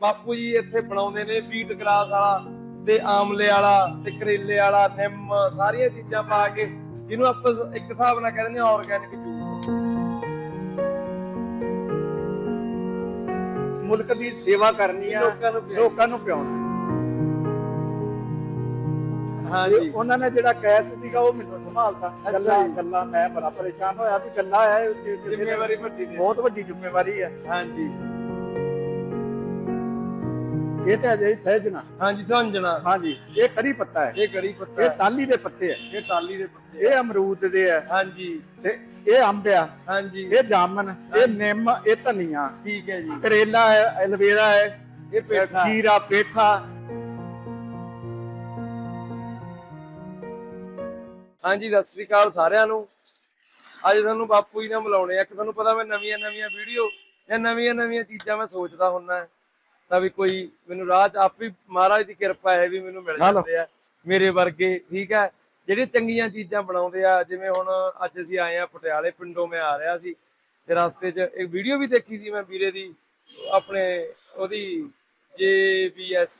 ਬਾਪੂ ਜੀ ਇੱਥੇ ਬਣਾਉਂਦੇ ਨੇ ਬੀਟ ਗਰਾਸ ਵਾਲਾ ਤੇ ਆਮਲੇ ਵਾਲਾ ਤੇ ਕਰੇਲੇ ਵਾਲਾ ਨਿੰਮ ਸਾਰੀਆਂ ਚੀਜ਼ਾਂ ਪਾ ਕੇ ਜਿਹਨੂੰ ਆਪਾਂ ਇੱਕ ਹਿਸਾਬ ਨਾਲ ਕਹਿੰਦੇ ਨੇ ਆਰਗੈਨਿਕ ਜੂਸ ਮੁਲਕ ਦੀ ਸੇਵਾ ਕਰਨੀ ਆ ਲੋਕਾਂ ਨੂੰ ਪਿਆਉਣਾ। ਲੋਕਾਂ ਨੂੰ ਪਿਆਉਣਾ। ਹਾਂਜੀ ਉਹਨਾਂ ਨੇ ਜਿਹੜਾ ਕੈਸ ਸੀਗਾ ਉਹ ਮੈਨੂੰ ਸੰਭਾਲਤਾ। ਅੱਛਾ ਗੱਲਾਂ। ਗੱਲਾਂ ਮੈਂ ਬੜਾ ਪਰੇਸ਼ਾਨ ਹੋਇਆ ਵੀ ਗੱਲਾਂ ਹੈ ਜ਼ਿੰਮੇਵਾਰੀ ਵੱਡੀ ਬਹੁਤ ਵੱਡੀ ਜ਼ਿੰਮੇਵਾਰੀ ਹੈ। ਹਾਂਜੀ ਇਹ ਤਾਂ ਅਜੇ ਸਹਿਜ ਨਾ ਹਾਂਜੀ ਸਮਝਣਾ ਹਾਂਜੀ ਇਹ ਕੜੀ ਪੱਤਾ ਹੈ। ਇਹ ਗਰੀ ਪੱਤਾ ਇਹ ਤਾਲੀ ਦੇ ਪੱਤੇ ਹੈ। ਇਹ ਟਾਲੀ ਦੇ ਪੱਤੇ ਇਹ ਅਮਰੂਦ ਦੇ ਹੈ। ਹਾਂਜੀ। ਤੇ ਇਹ ਅੰਬ ਆ। ਹਾਂਜੀ। ਇਹ ਜਾਮਨ ਇਹ ਨਿੰਮ ਇਹ ਧਨੀਆ। ਠੀਕ ਹੈ ਜੀ। ਕਰੇਲਾ ਹੈ ਐਲਵੇਰਾ ਹੈ ਇਹ ਪੇਠਾ। ਖੀਰਾ ਪੇਠਾ। ਹਾਂਜੀ ਸਤਿ ਸ੍ਰੀ ਅਕਾਲ ਸਾਰਿਆਂ ਨੂੰ। ਅੱਜ ਤੁਹਾਨੂੰ ਬਾਪੂ ਜੀ ਨਾਲ ਮਿਲਾਉਣੇ ਆ। ਇੱਕ ਤੁਹਾਨੂੰ ਪਤਾ ਮੈਂ ਨਵੀਆਂ ਨਵੀਆਂ ਵੀਡੀਓ ਜਾਂ ਨਵੀਆਂ ਨਵੀਆਂ ਚੀਜ਼ਾਂ ਮੈਂ ਸੋਚਦਾ ਹੁੰਨਾ। ਤਾਂ ਵੀ ਕੋਈ ਮੈਨੂੰ ਰਾਹ 'ਚ ਆਪ ਹੀ ਮਹਾਰਾਜ ਦੀ ਕਿਰਪਾ ਹੈ ਵੀ ਮੈਨੂੰ ਮਿਲ। ਜਾਂਦੇ ਆ ਮੇਰੇ ਵਰਗੇ ਠੀਕ ਹੈ? ਜਿਹੜੇ ਚੰਗੀਆਂ ਚੀਜ਼ਾਂ ਬਣਾਉਂਦੇ ਆ ਜਿਵੇਂ ਹੁਣ ਅੱਜ ਅਸੀਂ ਆਏ ਆ ਪਟਿਆਲੇ ਪਿੰਡੋਂ ਮੈਂ ਆ ਰਿਹਾ ਸੀ ਤੇ ਰਸਤੇ 'ਚ ਇੱਕ ਵੀਡੀਓ ਵੀ ਦੇਖੀ ਸੀ ਮੈਂ ਵੀਰੇ ਦੀ ਆਪਣੇ ਉਹਦੀ ਜੇਬੀਐਸ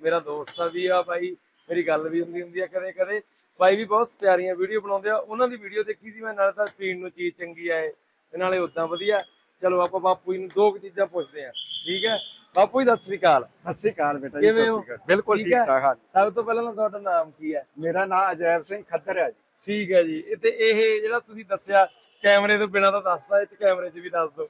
ਮੇਰਾ ਦੋਸਤ ਆ ਵੀ ਆ ਬਾਈ ਮੇਰੀ ਗੱਲ ਵੀ ਹੁੰਦੀ ਹੁੰਦੀ ਆ ਕਦੇ ਕਦੇ। ਬਾਈ ਵੀ ਬਹੁਤ ਪਿਆਰੀਆਂ ਵੀਡੀਓ ਬਣਾਉਂਦੇ ਆ ਉਹਨਾਂ ਦੀ ਵੀਡੀਓ ਦੇਖੀ ਸੀ ਮੈਂ ਨਾਲੇ ਤਾਂ ਪੀਣ ਨੂੰ ਚੀਜ਼ ਚੰਗੀ ਆ ਇਹ ਤੇ ਨਾਲੇ ਉਦਾਂ ਵਧੀਆ। ਚਲੋ ਆਪਾਂ ਬਾਪੂ ਜੀ ਨੂੰ ਦੋ ਕੁ ਚੀਜ਼ਾਂ ਪੁੱਛਦੇ ਆ ਠੀਕ ਹੈ? ਬਾਪੂ ਜੀ ਸਤਿ ਸ੍ਰੀ ਅਕਾਲ। ਸਤਿ ਸ੍ਰੀ ਅਕਾਲ ਬੇਟਾ ਜੀ ਕਿਵੇਂ ਸਤਿ ਹੋ? ਸ੍ਰੀ ਅਕਾਲ। ਬਿਲਕੁਲ ਠੀਕ ਠੀਕ ਹੈ? ਠਾਕ ਹਾਂ ਸਭ ਤੋਂ ਪਹਿਲਾਂ ਤਾਂ ਤੁਹਾਡਾ ਨਾਮ ਕੀ ਹੈ? ਮੇਰਾ ਨਾਮ ਅਜੈਬ ਸਿੰਘ ਖੱਦਰ ਹੈ ਜੀ। ਠੀਕ ਹੈ ਜੀ। ਇਹ ਤੇ ਇਹ ਜਿਹੜਾ ਤੁਸੀਂ ਦੱਸਿਆ ਕੈਮਰੇ ਤੋਂ ਬਿਨਾਂ ਤਾਂ ਦੱਸਦਾ ਇਹ ਚ ਕੈਮਰੇ 'ਚ ਵੀ ਦੱਸ ਦਿਓ।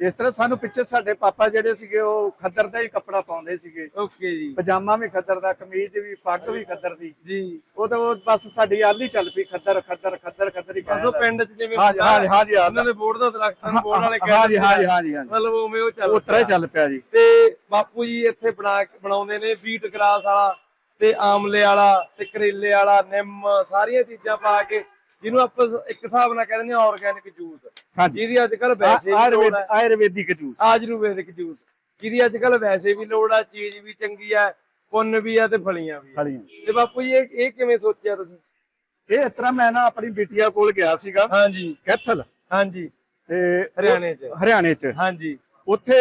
ਇਸ ਤਰ੍ਹਾਂ ਸਾਨੂੰ ਪਿੱਛੇ ਸਾਡੇ ਪਾਪਾ ਜਿਹੜੇ ਸੀਗੇ ਉਹ ਖੱਦਰ ਦਾ ਹੀ ਕੱਪੜਾ ਪਾਉਂਦੇ ਸੀਗੇ। ਓਕੇ ਜੀ। ਪਜਾਮਾ ਵੀ ਖੱਦਰ ਦਾ ਕਮੀਜ਼ ਵੀ ਪੱਗ ਵੀ ਖੱਦਰ ਦੀ। ਜੀ। ਉਹ ਤਾਂ ਉਹ ਬਸ ਸਾਡੀ ਆਲੀ ਚੱਲ ਪਈ ਖੱਦਰ ਖੱਦਰ ਖੱਦਰ ਖੱਦਰ ਹੀ ਕਹਿੰਦਾ ਪਿੰਡ 'ਚ ਜਿਵੇਂ ਹਾਂਜੀ ਹਾਂਜੀ ਹਾਂਜੀ ਉਹਨਾਂ ਦੇ ਬੋਰਡ ਦਾ ਦਰਖਤਾਂ ਨੂੰ ਬੋਰਡ ਵਾਲੇ ਹਾਂਜੀ ਹਾਂਜੀ ਆ। ਹਾਂਜੀ ਹਾਂਜੀ। ਮਤਲਬ ਉਵੇਂ ਉਹ ਚੱਲ ਉਹ ਤਰ੍ਹਾਂ ਹੀ। ਚੱਲ ਪਿਆ ਜੀ। ਤੇ ਬਾਪੂ ਜੀ ਇੱਥੇ ਬਣਾ ਬਣਾਉਂਦੇ ਨੇ ਬੀਟ ਗਰਾਸ ਵਾਲਾ ਤੇ ਆਮਲੇ ਵਾਲਾ ਤੇ ਕਰੇਲੇ ਵਾਲਾ ਨਿੰਮ ਸਾਰੀਆਂ ਚੀਜ਼ਾਂ ਪਾ ਕੇ ਜਿਹਨੂੰ ਆਪਾਂ ਇੱਕ ਹਿਸਾਬ ਨਾਲ ਕਹਿੰਦੇ ਨੇ ਆਰਗੈਨਿਕ ਜੂਸ ਜਿਹਦੀ ਅੱਜ ਕੱਲ ਵੈਸੇ ਆਯੁਰਵੇਦਿਕ ਜੂਸ ਆਯੁਰਵੈਦਿਕ ਜੂਸ ਜਿਹਦੀ ਅੱਜ ਕੱਲ ਵੈਸੇ ਵੀ ਲੋੜ ਆ ਚੀਜ਼ ਵੀ ਚੰਗੀ ਆ ਪੁੰਨ ਵੀ ਆ ਤੇ ਫਲੀਆਂ ਵੀ ਆ। ਫਲੀਆਂ। ਤੇ ਬਾਪੂ ਜੀ ਇਹ ਇਹ ਕਿਵੇਂ ਸੋਚਿਆ ਤੁਸੀਂ? ਇਹ ਇਸ ਤਰ੍ਹਾਂ ਮੈਂ ਨਾ ਆਪਣੀ ਬਿਟੀਆ ਕੋਲ ਗਿਆ ਸੀਗਾ ਹਾਂਜੀ। ਕੈਥਲ। ਹਾਂਜੀ। ਤੇ ਹਰਿਆਣੇ 'ਚ। ਹਰਿਆਣੇ ਚ। ਹਾਂਜੀ। ਉੱਥੇ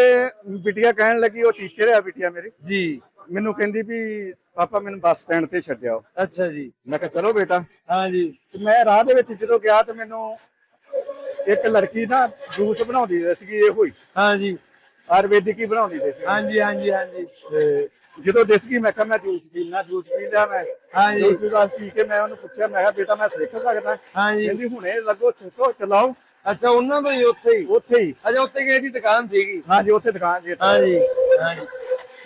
ਬਿਟੀਆ ਕਹਿਣ ਲੱਗੀ ਉਹ ਟੀਚਰ ਹੈ ਬਿਟੀਆ ਮੇਰੀ। ਜੀ। ਮੈਨੂੰ ਕਹਿੰਦੀ ਵੀ ਪਾਪਾ ਮੈਨੂੰ ਬੱਸ ਸਟੈਂਡ ਤੇ ਛੱਡਿਓ ਅੱਛਾ ਜੀ। ਮੈਂ ਕਿਹਾ ਚਲੋ ਬੇਟਾ। ਹਾਂਜੀ ਤੇ ਮੈਂ ਰਾਹ ਦੇ ਵਿੱਚ ਜਦੋਂ ਗਿਆ ਤੇ ਮੈਨੂੰ ਇੱਕ ਲੜਕੀ ਨਾ ਜੂਸ ਬਣਾਉਂਦੀ ਸੀਗੀ ਇਹ ਹੋਈ ਹਾਂਜੀ ਆਯੁਰਵੈਦਿਕ ਹੀ ਬਣਾਉਂਦੀ ਸੀ ਹਾਂਜੀ ਹਾਂਜੀ ਹਾਂਜੀ ਤੇ ਜਦੋਂ ਦਿਸ ਗਈ ਮੈਂ ਕਿਹਾ ਮੈਂ ਜੂਸ ਪੀਣਾ ਜੂਸ ਪੀ ਲਿਆ ਮੈਂ। ਹਾਂਜੀ ਜੂਸ ਦਾ ਪੀ ਕੇ ਮੈਂ ਉਹਨੂੰ ਪੁੱਛਿਆ ਮੈਂ ਕਿਹਾ ਬੇਟਾ ਮੈਂ ਸਿੱਖ ਸਕਦਾ। ਹਾਂਜੀ ਕਹਿੰਦੀ ਹੁਣੇ ਲੱਗੋ ਸਿੱਖੋ ਚਲਾਓ। ਅੱਛਾ ਉਹਨਾਂ ਤੋਂ ਹੀ ਉੱਥੇ ਹੀ? ਉੱਥੇ ਹੀ। ਅੱਛਾ ਉੱਥੇ ਗਏ ਦੀ ਦੁਕਾਨ ਸੀਗੀ? ਹਾਂਜੀ ਉੱਥੇ ਦੁਕਾਨ ਜੀ ਹਾਂਜੀ ਹਾਂਜੀ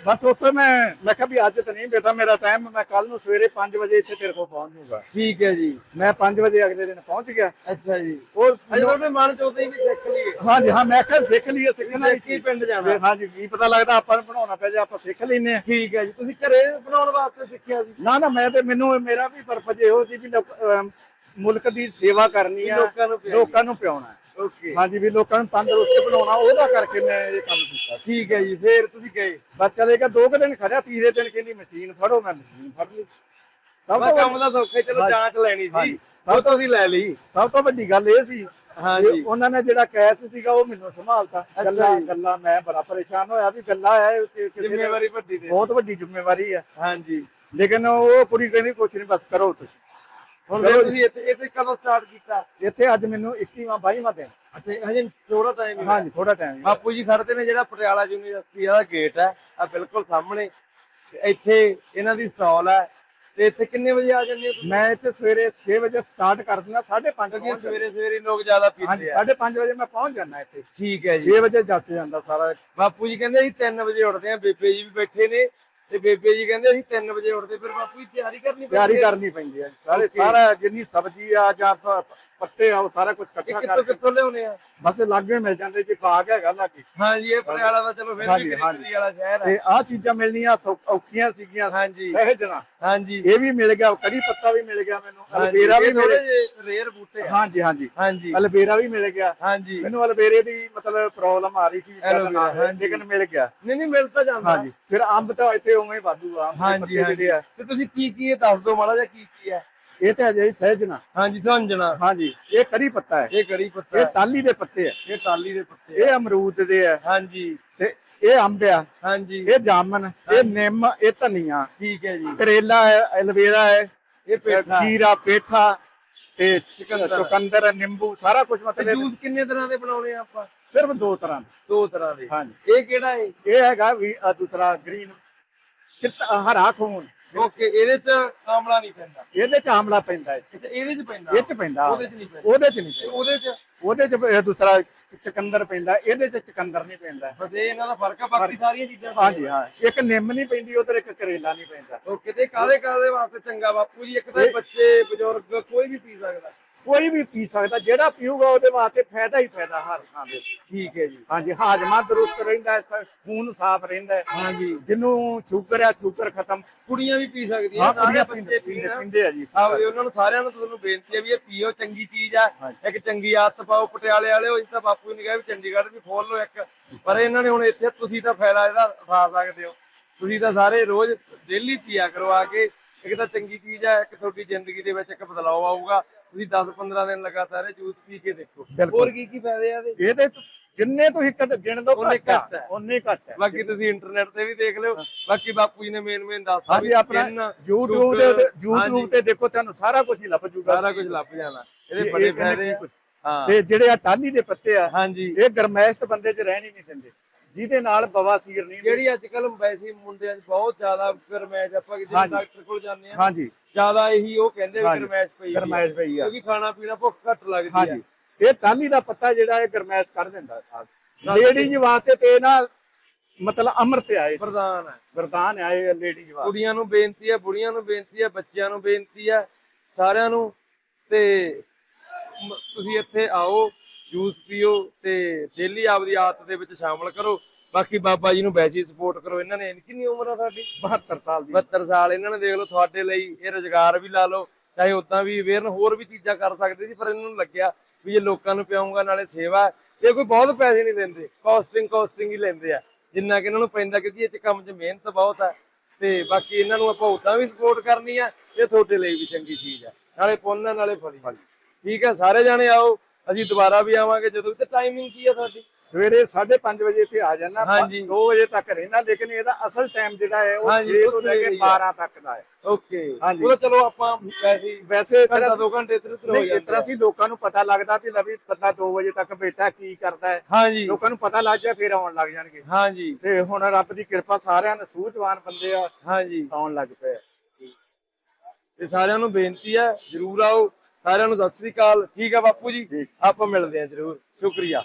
ਬਸ ਉੱਥੇ ਮੈਂ ਮੈਂ ਕਿਹਾ ਵੀ ਅੱਜ ਤਾਂ ਨਹੀਂ ਬੇਟਾ ਮੇਰਾ ਟਾਈਮ ਮੈਂ ਕੱਲ ਨੂੰ ਸਵੇਰੇ 5 ਵਜੇ ਇੱਥੇ ਤੇਰੇ ਕੋਲ ਪਹੁੰਚ ਜਾਊਗਾ। ਠੀਕ ਹੈ ਜੀ। ਮੈਂ 5 ਵਜੇ ਅਗਲੇ ਦਿਨ ਪਹੁੰਚ ਗਿਆ। ਅੱਛਾ ਜੀ। ਉਹ ਅਜੇ ਉਹਦੇ ਮਨ ਚ ਉਦੋਂ ਹੀ ਵੀ ਸਿੱਖ ਲਈਏ। ਹਾਂਜੀ ਹਾਂ ਮੈਂ ਕਿਹਾ ਸਿੱਖ ਲਈਏ ਸਿੱਖਣਾ ਸਿੱਖ ਕੇ ਪਿੰਡ ਜਾਣਾ? ਹਾਂਜੀ ਕੀ ਪਤਾ ਲੱਗਦਾ ਆਪਾਂ ਨੂੰ ਬਣਾਉਣਾ ਪੈ ਜਾ ਆਪਾਂ ਸਿੱਖ ਲੈਨੇ ਆ ਠੀਕ ਹੈ ਜੀ। ਤੁਸੀਂ ਘਰੇ ਬਣਾਉਣ ਵਾਸਤੇ ਸਿੱਖਿਆ ਸੀ ਨਾ ਨਾ ਮੈਂ ਤੇ ਮੈਨੂੰ ਮੇਰਾ ਵੀ ਪਰਪਸ ਇਹੋ ਸੀ ਵੀ ਮੁਲਕ ਦੀ ਸੇਵਾ ਕਰਨੀ ਆ। ਲੋਕਾਂ ਨੂੰ ਪਿਆਉਣੀ। ਓਕੇ ਹਾਂਜੀ ਵੀ ਲੋਕਾਂ ਨੂੰ ਤੰਦਰੁਸਤ ਬਣਾਉਣਾ ਉਹਦਾ ਕਰਕੇ ਮੈਂ ਇਹ ਕੰਮ ਕੀਤਾ। ਠੀਕ ਹੈ ਜੀ ਫੇਰ ਤੁਸੀਂ ਗਏ। ਬਸ ਚਲੇਗਾ ਦੋ ਕੁ ਦਿਨ ਖੜਿਆ ਤੀਸਰੇ ਦਿਨ ਕਹਿੰਦੀ ਮਸ਼ੀਨ ਫੜੋ ਮੈਂ ਮਸ਼ੀਨ ਫੜ ਲਈ। ਸਭ ਤੋਂ ਕੰਮ ਦਾ ਸੌਖਾ ਚਲੋ। ਜਾਂਚ ਲੈਣੀ ਸੀ। ਉਹ ਤੁਸੀਂ ਲੈ ਲਈ। ਸਭ ਤੋਂ ਵੱਡੀ ਗੱਲ ਇਹ ਸੀ ਹਾਂਜੀ। ਉਹਨਾਂ ਨੇ ਜਿਹੜਾ ਕੈਸ ਸੀਗਾ ਉਹ ਮੈਨੂੰ ਸੰਭਾਲਤਾ। ਗੱਲਾਂ। ਗੱਲਾਂ ਮੈਂ ਬੜਾ ਪਰੇਸ਼ਾਨ ਹੋਇਆ ਵੀ ਗੱਲਾਂ ਹੈ ਜ਼ਿੰਮੇਵਾਰੀ ਵੱਡੀ ਬਹੁਤ ਵੱਡੀ ਜ਼ਿੰਮੇਵਾਰੀ ਹੈ ਹਾਂਜੀ। ਲੇਕਿਨ ਉਹ ਕੁੜੀ ਕਹਿੰਦੀ ਕੁਛ ਨਹੀਂ ਬਸ ਕਰੋ ਤੁਸੀਂ। ਹੁਣ ਫਿਰ ਜੀ। ਤੁਸੀਂ ਇੱਥੇ ਇੱਥੇ ਕਦੋਂ ਸਟਾਰਟ ਕੀਤਾ? ਇੱਥੇ ਅੱਜ ਮੈਨੂੰ 21ਵਾਂ 22ਵਾਂ ਦਿਨ। ਅੱਛਾ ਹਜੇ ਥੋੜਾ ਟਾਈਮ ਹਾਂਜੀ ਥੋੜਾ ਟਾਈਮ ਬਾਪੂ ਜੀ ਖੜਦੇ ਨੇ ਜਿਹੜਾ ਪਟਿਆਲਾ ਯੂਨੀਵਰਸਿਟੀ ਦਾ ਗੇਟ ਹੈ ਆ ਬਿਲਕੁਲ ਸਾਹਮਣੇ। ਇੱਥੇ ਇਹਨਾਂ ਦੀ ਸਟਾਲ ਹੈ। ਤੇ ਇੱਥੇ ਕਿੰਨੇ ਵਜੇ ਆ ਜਾਂਦੇ ਹੋ? ਮੈਂ ਇੱਥੇ ਸਵੇਰੇ 6 ਵਜੇ ਸਟਾਰਟ ਕਰ ਦਿੰਦਾ 5:30 ਕਿਉਂਕਿ ਵਜੇ ਸਵੇਰੇ ਸਵੇਰੇ ਲੋਕ ਜ਼ਿਆਦਾ ਪੀਂਦੇ ਆ। 5:30 ਵਜੇ ਮੈਂ ਪਹੁੰਚ ਜਾਂਦਾ ਇੱਥੇ। ਠੀਕ ਹੈ ਜੀ। 6 ਵਜੇ ਜੱਜ ਜਾਂਦਾ ਸਾਰਾ। ਬਾਪੂ ਜੀ ਕਹਿੰਦੇ ਅਸੀਂ 3 ਵਜੇ ਉੱਠਦੇ ਆ ਬੇਬੇ ਜੀ ਵੀ ਬੈਠੇ ਨੇ। ਤੇ ਬੇਬੇ ਜੀ ਕਹਿੰਦੇ ਅਸੀਂ 3 ਵਜੇ ਉੱਠਦੇ ਫਿਰ ਬਾਪੂ ਜੀ ਤਿਆਰੀ ਕਰਨੀ ਪੈਂਦੀ ਤਿਆਰੀ। ਕਰਨੀ ਪੈਂਦੀ ਹੈ ਸਾਰੇ. ਸਾਰਾ ਜਿੰਨੀ ਸਬਜ਼ੀ ਆ ਜਾਂ ਪੱਤੇ ਆ ਉਹ ਸਾਰਾ ਕੁਝ ਇਹ ਇਕੱਠਾ ਕਿੱਥੋਂ ਕਰਕੇ ਕਿੱਥੋਂ ਲਿਆਉਣੇ ਆ? ਬਸ ਲਾਗੇ ਮਿਲ ਜਾਂਦੇ ਜੀ ਬਾਗ ਹੈਗਾ ਲਾਗੇ। ਹਾਂਜੀ ਇਹ ਪਟਿਆਲਾ ਦਾ ਚਲੋ ਫਿਰ ਹਾਂਜੀ, ਵੀ ਹਾਂਜੀ। ਗਰੀਬੀ ਵਾਲਾ ਸ਼ਹਿਰ ਹੈ ਤੇ ਆਹ ਚੀਜ਼ਾਂ ਮਿਲਣੀਆਂ ਸੌ- ਔਖੀਆਂ ਸੀਗੀਆਂ। ਹਾਂਜੀ। ਸਹਿਜ ਨਾਲ ਹਾਂਜੀ। ਇਹ ਵੀ ਮਿਲ ਗਿਆ ਕੜੀ ਪੱਤਾ ਵੀ ਮਿਲ ਗਿਆ ਮੈਨੂੰ। ਹਾਂਜੀ, ਅਲਵੇਰਾ ਵੀ ਇਹ ਮਿਲ ਰੇਅਰ ਬੂਟੇ ਆ। ਹਾਂਜੀ ਹਾਂਜੀ। ਹਾਂਜੀ। ਅਲਵੇਰਾ ਵੀ ਮਿਲ ਗਿਆ। ਹਾਂਜੀ। ਮੈਨੂੰ ਅਲਵੇਰੇ ਦੀ ਮਤਲਬ ਪ੍ਰੋਬਲਮ ਆ ਰਹੀ ਸੀ ਸ਼ਾਇਦ ਨਾ ਹਾਂਜੀ। ਲੇਕਿਨ ਮਿਲ ਗਿਆ। ਨਹੀਂ ਨਹੀਂ ਮਿਲ ਤਾਂ ਜਾਂਦਾ। ਹਾਂਜੀ। ਫਿਰ ਅੰਬ ਤਾਂ ਇੱਥੇ ਉਵੇਂ ਹੀ ਵਾਧੂ ਆ ਅੰਬ ਦੇ ਹਾਂਜੀ ਪੱਤੇ ਹਾਂਜੀ। ਜਿਹੜੇ ਆ। ਤੇ ਤੁਸੀਂ ਕੀ ਕੀ ਇਹ ਦੱਸ ਦਿਓ ਮਾੜਾ ਜਿਹਾ ਕੀ ਕੀ ਹੈ? ਇਹ ਤਾਂ ਅਜੇ ਸਹਿਜ ਨਾ। ਹਾਂਜੀ ਸਮਝਣਾ ਹਾਂਜੀ ਇਹ ਕੜੀ ਪੱਤਾ ਹੈ। ਇਹ ਕੜੀ ਪੱਤਾ ਇਹ ਹੈ, ਤਾਲੀ ਦੇ ਪੱਤੇ ਹੈ। ਇਹ ਟਾਲੀ ਦੇ ਪੱਤੇ ਇਹ ਅਮਰੂਦ ਦੇ ਹੈ। ਹਾਂਜੀ। ਤੇ ਇਹ ਅੰਬ ਆ। ਹਾਂਜੀ। ਇਹ ਜਾਮਨ ਇਹ ਨਿੰਮ ਇਹ ਧਨੀਆ। ਠੀਕ ਹੈ ਜੀ। ਕਰੇਲਾ ਹੈ ਐਲਵੇਰਾ ਹੈ ਇਹ ਪੇਠਾ ਖੀਰਾ ਪੇਠਾ ਤੇ ਚੁਕੰਦਰ। ਚੁਕੰਦਰ ਨਿੰਬੂ ਸਾਰਾ ਕੁਝ ਮਤਲਬ ਜੂਸ ਕਿੰਨੇ ਤਰ੍ਹਾਂ ਦੇ ਬਣਾਉਣੇ ਆ ਆਪਾਂ? ਸਿਰਫ ਦੋ ਤਰ੍ਹਾਂ ਦੇ। ਦੋ ਤਰ੍ਹਾਂ ਦੇ। ਹਾਂਜੀ। ਇਹ ਕਿਹੜਾ ਹੈ? ਇਹ ਹੈਗਾ ਵੀ ਆਹ ਦੂਸਰਾ ਗ੍ਰੀਨ ਹਰਾ ਖੂਨ ਓਕੇ ਇਹਦੇ ਚ ਆਮਲਾ ਨਹੀਂ ਪੈਂਦਾ। ਇਹਦੇ ਚ ਆਮਲਾ ਪੈਂਦਾ ਹੈ। ਅੱਛਾ ਇਹਦੇ ਚ ਪੈਂਦਾ। ਇਹ ਚ ਪੈਂਦਾ। ਉਹਦੇ ਚ ਨਹੀਂ ਪੈਂਦਾ। ਉਹਦੇ ਚ ਨਹੀਂ ਤੇ ਪੈਂਦਾ। ਉਹਦੇ ਚ? ਉਹਦੇ ਚ ਇਹ ਦੂਸਰਾ ਚੁਕੰਦਰ ਪੈਂਦਾ। ਇਹਦੇ ਚ ਚੁਕੰਦਰ ਨਹੀਂ ਪੈਂਦਾ। ਬਸ ਇਹ ਇਹਨਾਂ ਦਾ ਫ਼ਰਕ ਆ ਬਾਕੀ ਸਾਰੀਆਂ ਚੀਜ਼ਾਂ ਦਾ ਹਾਂਜੀ ਹਾਂ। ਇੱਕ ਨਿੰਮ ਨਹੀਂ ਪੈਂਦੀ ਉਧਰ ਇੱਕ ਕਰੇਲਾ ਨਹੀਂ ਪੈਂਦਾ। ਓਕੇ ਤੇ ਕਾਦੇ ਕਾਦੇ ਵਾਸਤੇ ਚੰਗਾ ਬਾਪੂ ਜੀ? ਇੱਕ ਤਾਂ ਬੱਚੇ ਬਜ਼ੁਰਗ ਕੋਈ ਵੀ ਪੀ ਸਕਦਾ। ਕੋਈ ਵੀ ਪੀ ਸਕਦਾ ਜਿਹੜਾ ਪੀਊਗਾ ਉਹਦੇ ਵਾਸਤੇ ਫਾਇਦਾ ਹੀ ਫਾਇਦਾ ਹਰ ਥਾਂ ਦੇ ਠੀਕ ਹੈ ਜੀ। ਹਾਂਜੀ ਹਾਜ਼ਮਾ ਦਰੁਸਤ ਰਹਿੰਦਾ ਹੈ ਸ- ਖੂਨ ਸਾਫ਼ ਰਹਿੰਦਾ ਹੈ। ਹਾਂਜੀ। ਜਿਹਨੂੰ ਸ਼ੂਗਰ ਹੈ ਸ਼ੂਗਰ ਖਤਮ। ਕੁੜੀਆਂ ਵੀ ਪੀ ਸਕਦੀਆਂ ਹਾਂ ਸਾਰੇ ਕੁੜੀਆਂ ਬੱਚੇ ਪੀਂਦੇ ਪੀਣ। ਪੀਂਦੇ ਪੀਂਦੇ ਆ ਜੀ। ਆਹ ਵੀ ਉਹਨਾਂ ਨੂੰ ਸਾਰਿਆਂ ਨੂੰ ਤੁਹਾਨੂੰ ਬੇਨਤੀ ਹੈ ਵੀ ਇਹ ਪੀਓ ਚੰਗੀ ਚੀਜ਼ ਆ। ਹਾਂਜੀ। ਇੱਕ ਚੰਗੀ ਆਦਤ ਪਾਓ ਪਟਿਆਲੇ ਵਾਲੇ ਉਹ ਤਾਂ ਬਾਪੂ ਨੇ ਕਿਹਾ ਵੀ ਚੰਡੀਗੜ੍ਹ ਵੀ ਖੋਲ ਲਓ ਇੱਕ। ਪਰ ਇਹਨਾਂ ਨੇ ਹੁਣ ਇੱਥੇ ਤੁਸੀਂ ਤਾਂ ਫਾਇਦਾ ਇਹਦਾ ਉਠਾ ਸਕਦੇ ਹੋ। ਤੁਸੀਂ ਤਾਂ ਸਾਰੇ ਰੋਜ਼ ਡੇਲੀ ਪੀਆ ਕਰੋ ਆ ਕੇ। ਇੱਕ ਤਾਂ ਚੰਗੀ ਚੀਜ਼ ਆ ਇੱਕ ਤੁਹਾਡੀ ਜ਼ਿੰਦਗੀ ਦੇ ਵਿੱਚ ਇੱਕ ਬਦਲਾਅ ਆਊਗਾ। ਤੁਸੀਂ 10-15 ਦਿਨ ਲਗਾਤਾਰ ਇਹ ਜੂਸ ਪੀ ਕੇ ਦੇਖੋ। ਬਿਲਕੁਲ। ਹੋਰ ਕੀ ਕੀ ਫਾਇਦੇ ਆ ਇਹਦੇ? ਇਹਦੇ ਚ ਜਿੰਨੇ ਤੁਸੀਂ ਕਦ ਗਿਣ ਦੋ ਉਹਨੇ ਘੱਟ ਹੈ। ਉਹਨੇ ਘੱਟ ਹੈ ਬਾਕੀ ਤੁਸੀਂ ਇੰਟਰਨੈਟ ਤੇ ਵੀ ਦੇਖ ਲਿਓ। ਬਾਕੀ ਬਾਪੂ ਜੀ ਨੇ ਮੇਨ ਮੇਨ ਦੱਸਤਾ ਹਾਂਜੀ ਆਪਣਾ YouTube ਦੇ ਉੱਤੇ YouTube ਤੇ ਦੇਖੋ ਤੁਹਾਨੂੰ ਸਾਰਾ ਕੁਝ ਹੀ ਲੱਭ ਜੂਗਾ। ਸਾਰਾ ਕੁਝ ਲੱਭ ਜਾਣਾ। ਇਹਦੇ ਇਹ- ਬੜੇ ਇਹ ਕਹਿੰਦੇ ਫਾਇਦੇ ਆ। ਕੁਛ। ਹਾਂ। ਤੇ ਜਿਹੜੇ ਆ ਟਾਹਲੀ ਦੇ ਪੱਤੇ ਆ ਹਾਂਜੀ। ਇਹ ਗਰਮੈਸ਼ ਬੰਦੇ 'ਚ ਰਹਿਣ ਹੀ ਨਹੀਂ ਦਿੰਦੇ। ਜਿਹਦੇ ਨਾਲ ਬਵਾਸੀਰ ਨਹੀਂ ਜਿਹੜੀ ਅੱਜ ਕੱਲ ਵੈਸੇ ਮੁੰਡਿਆਂ 'ਚ ਬਹੁਤ ਜ਼ਿਆਦਾ ਗਰਮੈਸ਼ ਆਪਾਂ ਕਿਸੇ ਹਾਂਜੀ। ਡਾਕਟਰ ਕੋਲ ਜਾਂਦੇ ਆ ਹਾਂਜੀ। ਜ਼ਿਆਦਾ ਇਹੀ ਉਹ ਕਹਿੰਦੇ ਵੀ ਹਾਂਜੀ। ਗਰਮੈਸ਼ ਪਈ ਗਰਮੈਸ਼ ਪਈ ਆ। ਕਿਉਂਕਿ ਖਾਣਾ ਪੀਣਾ ਭੁੱਖ ਘੱਟ ਲੱਗਦੀ ਹਾਂਜੀ। ਆ ਇਹ ਟਾਹਲੀ ਦਾ ਪੱਤਾ ਜਿਹੜਾ ਇਹ ਗਰਮੈਸ਼ ਕੱਢ ਦਿੰਦਾ ਲੇਡੀਜ਼ ਵਾਸਤੇ ਤੇ ਨਾ ਮਤਲਬ ਅੰਮ੍ਰਿਤ ਆਏ। ਪ੍ਰਧਾਨ ਹੈ। ਵਰਦਾਨ ਆਏ ਲੇਡੀਜ਼ ਵਾਸਤੇ ਕੁੜੀਆਂ ਨੂੰ ਬੇਨਤੀ ਹੈ ਬੁੜੀਆਂ ਨੂੰ ਬੇਨਤੀ ਹੈ ਬੱਚਿਆਂ ਨੂੰ ਬੇਨਤੀ ਹੈ ਸਾਰਿਆਂ ਨੂੰ ਤੇ ਮ- ਤੁਸੀਂ ਇੱਥੇ ਆਓ। ਜੂਸ ਪੀਓ ਤੇ ਡੇਲੀ ਆਪਦੀ ਆਦਤ ਦੇ ਵਿੱਚ ਸ਼ਾਮਲ ਕਰੋ। ਬਾਕੀ ਬਾਬਾ ਜੀ ਨੂੰ ਵੈਸੇ ਸਪੋਰਟ ਕਰੋ। ਇਹਨਾਂ ਨੇ ਕਿੰਨੀ ਉਮਰ ਆ ਤੁਹਾਡੀ? 72 ਸਾਲ ਦੀ। 72 ਸਾਲ। ਇਹਨਾਂ ਨੇ ਦੇਖ ਲਓ ਤੁਹਾਡੇ ਲਈ ਇਹ ਰੋਜ਼ਗਾਰ ਵੀ ਲਾ ਲਓ। ਚਾਹੇ ਉਦਾਂ ਵੀ ਅਵੇਅਰ ਹੋਰ ਵੀ ਚੀਜ਼ਾਂ ਕਰ ਸਕਦੇ ਸੀ ਪਰ ਇਹਨਾਂ ਨੂੰ ਲੱਗਿਆ ਵੀ ਜੇ ਲੋਕਾਂ ਨੂੰ ਪਿਆਉਂਗਾ ਨਾਲੇ ਸੇਵਾ। ਇਹ ਕੋਈ ਬਹੁਤ ਪੈਸੇ ਨਹੀਂ ਲੈਂਦੇ ਕਾਸਟਿੰਗ ਕਾਸਟਿੰਗ ਹੀ ਲੈਂਦੇ ਆ। ਜਿੰਨਾ ਕਿ ਇਹਨਾਂ ਨੂੰ ਪੈਂਦਾ ਕਿਉਂਕਿ ਇਹ ਚ ਕੰਮ 'ਚ ਮਿਹਨਤ ਬਹੁਤ ਹੈ ਤੇ ਬਾਕੀ ਇਹਨਾਂ ਨੂੰ ਆਪਾਂ ਉਦਾਂ ਵੀ ਸਪੋਰਟ ਕਰਨੀ ਆ। ਇਹ ਤੁਹਾਡੇ ਲਈ ਵੀ ਚੰਗੀ ਚੀਜ਼ ਆ। ਨਾਲੇ ਪੁੰਨ ਆ, ਨਾਲੇ ਫਲੀ ਠੀਕ ਹੈ ਸਾਰੇ ਜਾਣੇ ਆਓ। ਅਸੀਂ ਦੁਬਾਰਾ ਵੀ ਆਵਾਂਗੇ ਜਦੋਂ ਤੇ ਟਾਈਮਿੰਗ ਕੀ ਆ ਤੁਹਾਡੀ ਸਵੇਰੇ 5:30 ਵਜੇ ਇੱਥੇ ਆ ਜਾਣਾ ਹਾਂਜੀ। 2 ਵਜੇ ਤੱਕ ਰਹਿਣਾ ਲੇਕਿਨ ਇਹਦਾ ਅਸਲ ਟਾਈਮ ਜਿਹੜਾ ਹੈ ਉਹ ਹਾਂਜੀ, 6 ਉਹ ਤੋਂ ਲੈ ਕੇ ਸਵੇਰੇ ਹੀ ਆ। 12 ਤੱਕ ਦਾ ਹੈ ਓਕੇ ਹਾਂਜੀ। ਉਹ ਤਾਂ ਚਲੋ ਆਪਾਂ ਵੈਸੇ ਵੈਸੇ ਤਰ੍ਹਾਂ ਦੋ ਘੰਟੇ ਇੱਧਰ ਉੱਧਰ ਹੋ ਨਹੀਂ ਇਸ ਜਾਂਦੇ ਤਰ੍ਹਾਂ। ਸੀ ਲੋਕਾਂ ਨੂੰ ਪਤਾ ਲੱਗਦਾ ਕਿ ਲਵੀ ਬੰਦਾ 2 ਵਜੇ ਤੱਕ ਬੈਠਾ ਕੀ ਕਰਦਾ ਹੈ ਹਾਂਜੀ ਲੋਕਾਂ ਨੂੰ ਪਤਾ ਲੱਗ ਜਾ ਫਿਰ ਆਉਣ ਲੱਗ ਜਾਣਗੇ ਹਾਂਜੀ ਤੇ ਹੁਣ ਰੱਬ ਦੀ ਕਿਰਪਾ ਸਾਰਿਆਂ ਨੂੰ ਸੂਝਵਾਨ ਬੰਦੇ ਆ ਹਾਂਜੀ ਆਉਣ ਲੱਗ ਪਏ। ਤੇ ਸਾਰਿਆਂ ਨੂੰ ਬੇਨਤੀ ਹੈ ਜਰੂਰ ਆਓ। ਸਾਰਿਆਂ ਨੂੰ ਸਤਿ ਸ੍ਰੀ ਅਕਾਲ। ਠੀਕ ਹੈ ਬਾਪੂ ਜੀ। ਆਪਾਂ ਮਿਲਦੇ ਹਾਂ ਜਰੂਰ। ਸ਼ੁਕਰੀਆ।